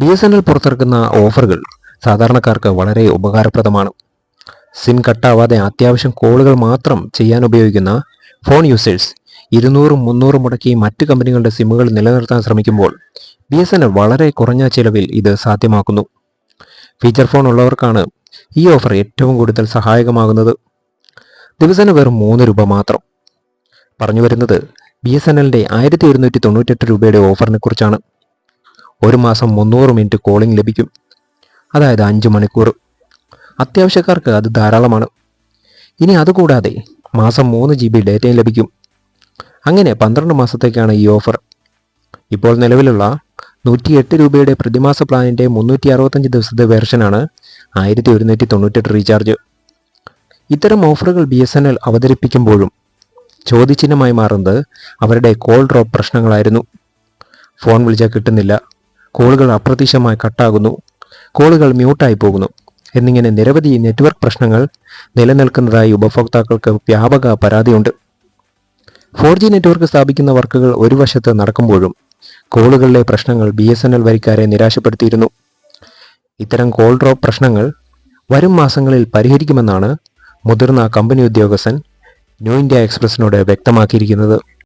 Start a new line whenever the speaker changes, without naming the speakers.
B S N L പുറത്തിറക്കുന്ന ഓഫറുകൾ സാധാരണക്കാർക്ക് വളരെ ഉപകാരപ്രദമാണ്. സിം കട്ടാവാതെ അത്യാവശ്യം കോളുകൾ മാത്രം ചെയ്യാൻ ഉപയോഗിക്കുന്ന ഫോൺ യൂസേഴ്സ് ഇരുന്നൂറും മുന്നൂറും മുടക്കി മറ്റ് കമ്പനികളുടെ സിമ്മുകൾ നിലനിർത്താൻ ശ്രമിക്കുമ്പോൾ ബി എസ് എൻ എൽ വളരെ കുറഞ്ഞ ചിലവിൽ ഇത് സാധ്യമാക്കുന്നു. ഫീച്ചർ ഫോൺ ഉള്ളവർക്കാണ് ഈ ഓഫർ ഏറ്റവും കൂടുതൽ സഹായകമാകുന്നത്. ദിവസേന വെറും മൂന്ന് രൂപ മാത്രം. പറഞ്ഞു വരുന്നത് ബി എസ് എൻ എല്ലിന്റെ ആയിരത്തി ഒരുന്നൂറ്റി തൊണ്ണൂറ്റെട്ട് രൂപയുടെ ഓഫറിനെ കുറിച്ചാണ്. ഒരു മാസം മുന്നൂറ് മിനിറ്റ് കോളിംഗ് ലഭിക്കും. അതായത് അഞ്ച് മണിക്കൂർ. അത്യാവശ്യക്കാർക്ക് അത് ധാരാളമാണ്. ഇനി അതുകൂടാതെ മാസം മൂന്ന് ജി ബി ഡേറ്റയും ലഭിക്കും. അങ്ങനെ പന്ത്രണ്ട് മാസത്തേക്കാണ് ഈ ഓഫർ ഇപ്പോൾ നിലവിലുള്ള നൂറ്റി എട്ട് രൂപയുടെ പ്രതിമാസ പ്ലാനിന്റെ മുന്നൂറ്റി അറുപത്തഞ്ച് ദിവസത്തെ വേർഷനാണ് ആയിരത്തി ഒരുന്നൂറ്റി തൊണ്ണൂറ്റെട്ട് റീചാർജ് ഇത്തരം ഓഫറുകൾ ബി എസ് എൻ എൽ അവതരിപ്പിക്കുമ്പോഴും ചോദ്യചിഹ്നമായി മാറുന്നത് അവരുടെ കോൾ ഡ്രോപ്പ് പ്രശ്നങ്ങളായിരുന്നു. ഫോൺ വിളിച്ചാൽ കിട്ടുന്നില്ല. കോളുകൾ അപ്രത്യക്ഷമായി കട്ടാകുന്നു. കോളുകൾ മ്യൂട്ടായി പോകുന്നു. എന്നിങ്ങനെ നിരവധി നെറ്റ്വർക്ക് പ്രശ്നങ്ങൾ നിലനിൽക്കുന്നതായി ഉപഭോക്താക്കൾക്ക് വ്യാപക പരാതിയുണ്ട്. ഫോർ ജി നെറ്റ്വർക്ക് സ്ഥാപിക്കുന്ന വർക്കുകൾ ഒരു വശത്ത് നടക്കുമ്പോഴും കോളുകളിലെ പ്രശ്നങ്ങൾ ബി എസ് എൻ എൽ വരിക്കാരെ നിരാശപ്പെടുത്തിയിരുന്നു. ഇത്തരം കോൾ ഡ്രോപ്പ് പ്രശ്നങ്ങൾ വരും മാസങ്ങളിൽ പരിഹരിക്കുമെന്നാണ് മുതിർന്ന കമ്പനി ഉദ്യോഗസ്ഥൻ ന്യൂ ഇന്ത്യ എക്സ്പ്രസിനോട് വ്യക്തമാക്കിയിരിക്കുന്നത്.